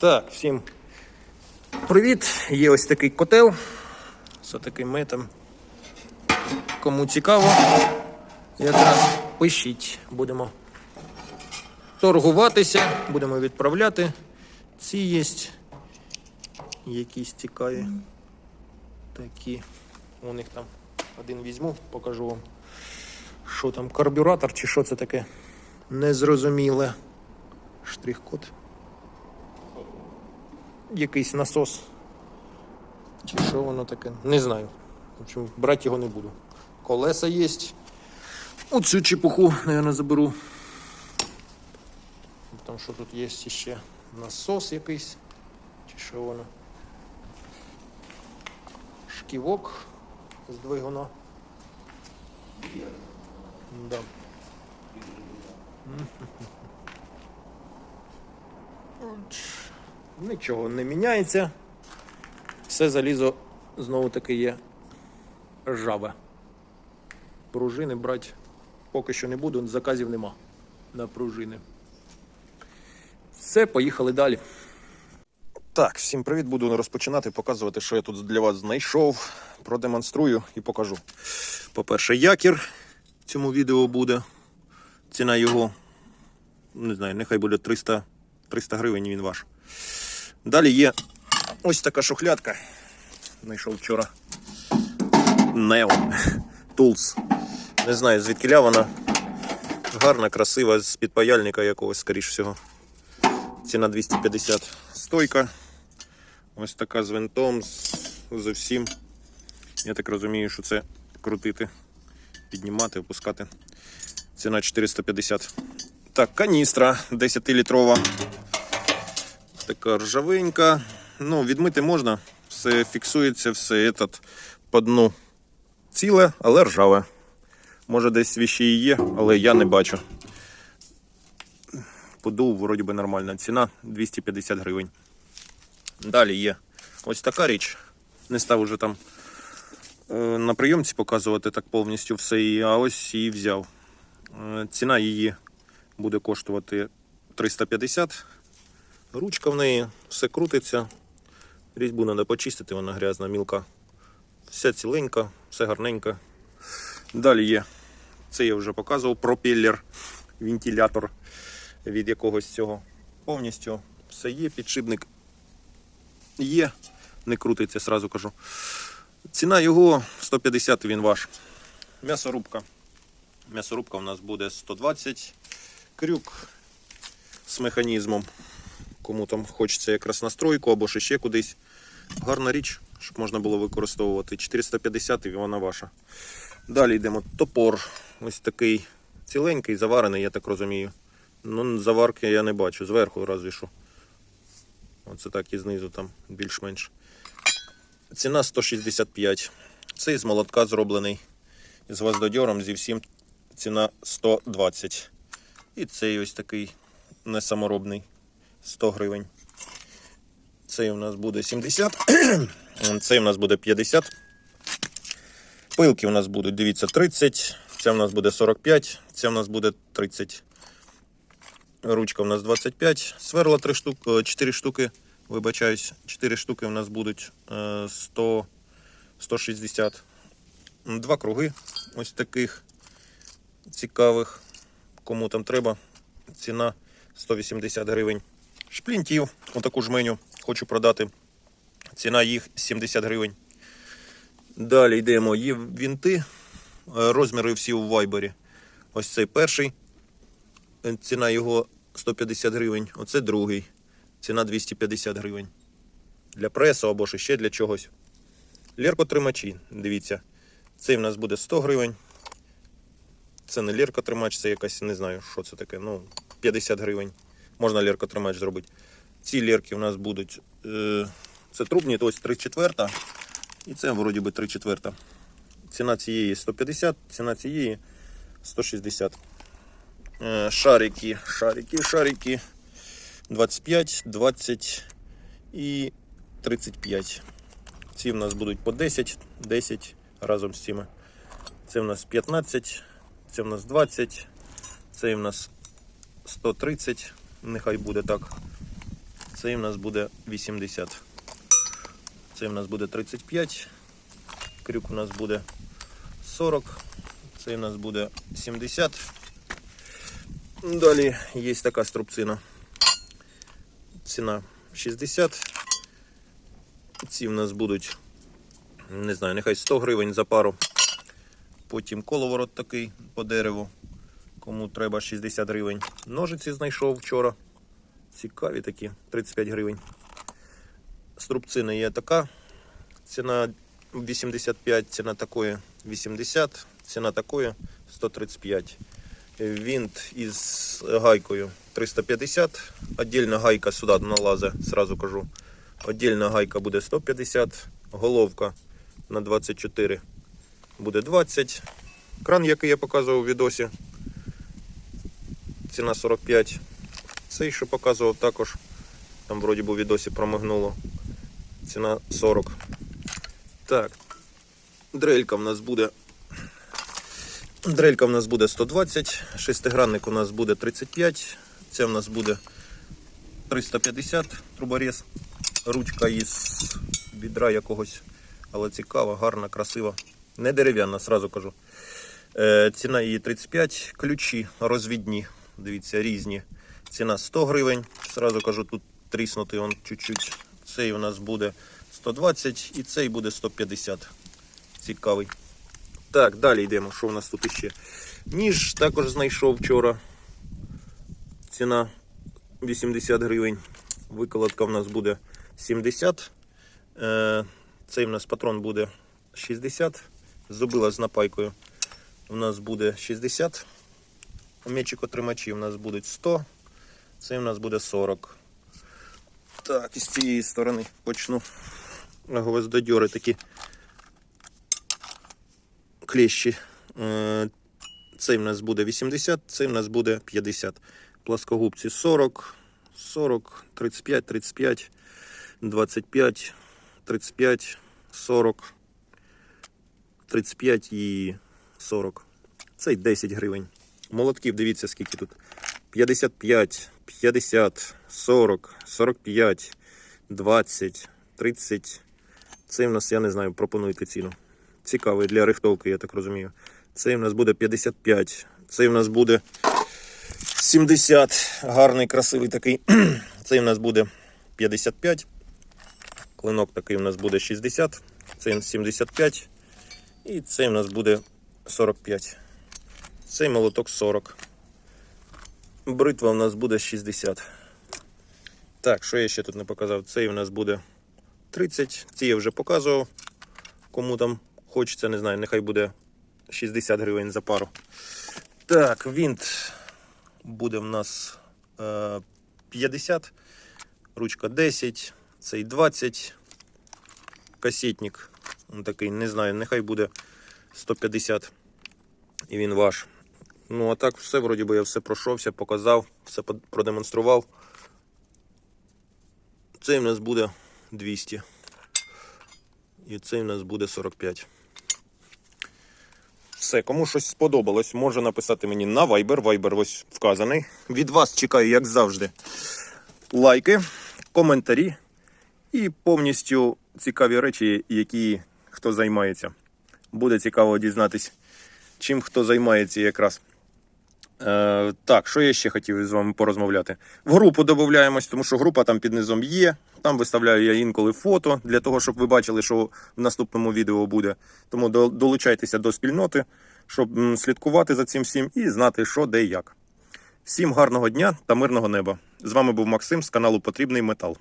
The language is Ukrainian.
Так, всім привіт! Є ось такий котел з таким метом. Кому цікаво, якраз пишіть, будемо торгуватися, будемо відправляти. Ці є якісь цікаві. Такі. У них там один візьму, покажу вам. Що там, карбюратор чи що це таке? Незрозуміле. Штрих-код. Якийсь насос. Чи що воно таке? Не знаю. В брати його не буду. Колеса є. Оцю чепуху, наверное, заберу. Там що тут є ще насос якийсь. Чи що воно? Шківок з двигуна. Да. Нічого не міняється. Все залізо знову таки є ржаве. Пружини брати поки що не буду, заказів нема на пружини. Все, поїхали далі. Так, всім привіт. Буду розпочинати показувати, що я тут для вас знайшов. Продемонструю і покажу. По-перше, якір в цьому відео буде. Ціна його, не знаю, нехай буде 300, 300 гривень він ваш. Далі є ось така шухлядка. Знайшов вчора. Neon Tools. Не знаю, звідкиля вона. Гарна, красива, з підпаяльника якогось, скоріш всього. Ціна 250 стойка. Ось така з винтом, з всім. Я так розумію, що це крутити, піднімати, опускати. Ціна 450. Так, каністра 10-літрова. Така ржавенька. Ну, відмити можна, все фіксується, все этот, по дну ціле, але ржаве. Може десь віщі і є, але я не бачу. Подув, вроді би нормальна ціна 250 гривень. Далі є ось така річ. Не став уже там е, на прийомці показувати так повністю все, а ось її взяв. Е, Ціна її буде коштувати 350. Ручка в неї, все крутиться. Різьбу треба почистити, вона грязна, мілка. Вся ціленька, все гарненько. Далі є. Це я вже показував пропеллер, вентилятор від якогось цього. Повністю все є, підшипник є, не крутиться, сразу кажу. Ціна його 150 він ваш. М'ясорубка. М'ясорубка у нас буде 120. Крюк з механізмом. Кому там хочеться якраз настройку або ще, ще кудись. Гарна річ, щоб можна було використовувати. 450 і вона ваша. Далі йдемо. Топор. Ось такий ціленький, заварений, я так розумію. Ну, заварки я не бачу. Зверху разві що. Оце так і знизу там більш-менш. Ціна 165. Цей з молотка зроблений. З гвоздодьором, зі всім ціна 120. І цей ось такий несаморобний 100 гривень. Цей у нас буде 70. Цей у нас буде 50. Пилки у нас будуть, дивіться, 30. Це у нас буде 45, це у нас буде 30. Ручка у нас 25. Сверла 3 штуки, 4 штуки. Вибачаюсь, 4 штуки у нас будуть е, 100, 160. Два круги ось таких цікавих. Кому там треба. Ціна 180 гривень. Шплінтів, отаку жменю хочу продати. Ціна їх 70 гривень. Далі йдемо. Є вінти. Е, Розміри всі у вайбері. Ось цей перший. Е, Ціна його 150 гривень. Оце другий. Ціна 250 гривень. Для пресу або ж ще для чогось. Ліркотримачі, дивіться. Цей в нас буде 100 гривень. Це не ліркотримач, це якась, не знаю, що це таке. Ну, 50 гривень. Можна ліркотримач зробити. Ці лірки у нас будуть. Е, це трубні, то ось 3 четверта. І це вроді би 3 четверта. Ціна цієї 150, ціна цієї 160. Е, Шарики, шарики, шарики. 25, 20 і 35. Ці в нас будуть по 10, 10 разом з цими. Це в нас 15, це в нас 20, це в нас 130, нехай буде так. Цей в нас буде 80. Цей в нас буде 35. Крюк у нас буде 40. Цей в нас буде 70. Далі є така струбцина. Ціна 60. Ці в нас будуть, не знаю, нехай 100 гривень за пару. Потім коловорот такий по дереву. Кому треба 60 гривень. Ножиці знайшов вчора. Цікаві такі, 35 гривень. Струбцина є така. Ціна 85, ціна такої 80, ціна такої 135. Винт із гайкою 350. Отдельна гайка сюди налазить, сразу кажу. Отдельна гайка буде 150, головка на 24 буде 20. Кран, який я показував у відосі, ціна 45. Цей, що показував також, там вроді у відосі промигнуло. Ціна 40. Так, дрелька в нас буде. Дрелька в нас буде 120, шестигранник у нас буде 35, це в нас буде 350 труборіз. Ручка із відра якогось, але цікава, гарна, красива. Не дерев'яна, сразу кажу. Е, ціна її 35, ключі розвідні, дивіться, різні. Ціна 100 гривень. Сразу кажу, тут тріснутий он чуть-чуть. Цей у нас буде 120 і цей буде 150. Цікавий. Так, далі йдемо. Що у нас тут іще? Ніж також знайшов вчора. Ціна 80 гривень. Виколотка в нас буде 70. Е, Цей в нас патрон буде 60. Зубила з напайкою. У нас буде 60. М'ячик отримачі у нас будуть 100. Цей у нас буде 40. Так, і з цієї сторони почну. Гвоздодьори такі клещі. Е, Цей в нас буде 80, цей в нас буде 50. Пласкогубці 40, 40, 35, 35, 25, 35, 40, 35 і 40. Цей 10 гривень. Молотків, дивіться, скільки тут. 55, 50, 40, 45, 20, 30. Цей в нас, я не знаю, пропонуйте ціну. Цікавий для рихтовки, я так розумію. Цей в нас буде 55. Цей в нас буде 70. Гарний, красивий такий. Цей в нас буде 55. Клинок такий у нас буде 60. Цей 75. І цей у нас буде 45. Цей молоток 40. Бритва у нас буде 60. Так, що я ще тут не показав? Цей у нас буде 30. Ці я вже показував. Кому там хочеться, не знаю, нехай буде 60 гривень за пару. Так, винт буде в нас е, 50, ручка 10, цей 20. Касетник такий, не знаю, нехай буде 150. І він ваш. Ну, а так все, вроді би, я все пройшовся, показав, все продемонстрував. Цей в нас буде 200. І цей в нас буде 45. Все, кому щось сподобалось, може написати мені на Viber. Viber ось вказаний. Від вас чекаю, як завжди, лайки, коментарі і повністю цікаві речі, які хто займається. Буде цікаво дізнатись, чим хто займається якраз. Е, так, що я ще хотів з вами порозмовляти? В групу додаємось, тому що група там під низом є. Там виставляю я інколи фото для того, щоб ви бачили, що в наступному відео буде. Тому долучайтеся до спільноти, щоб слідкувати за цим всім і знати, що де і як. Всім гарного дня та мирного неба. З вами був Максим з каналу Потрібний Метал.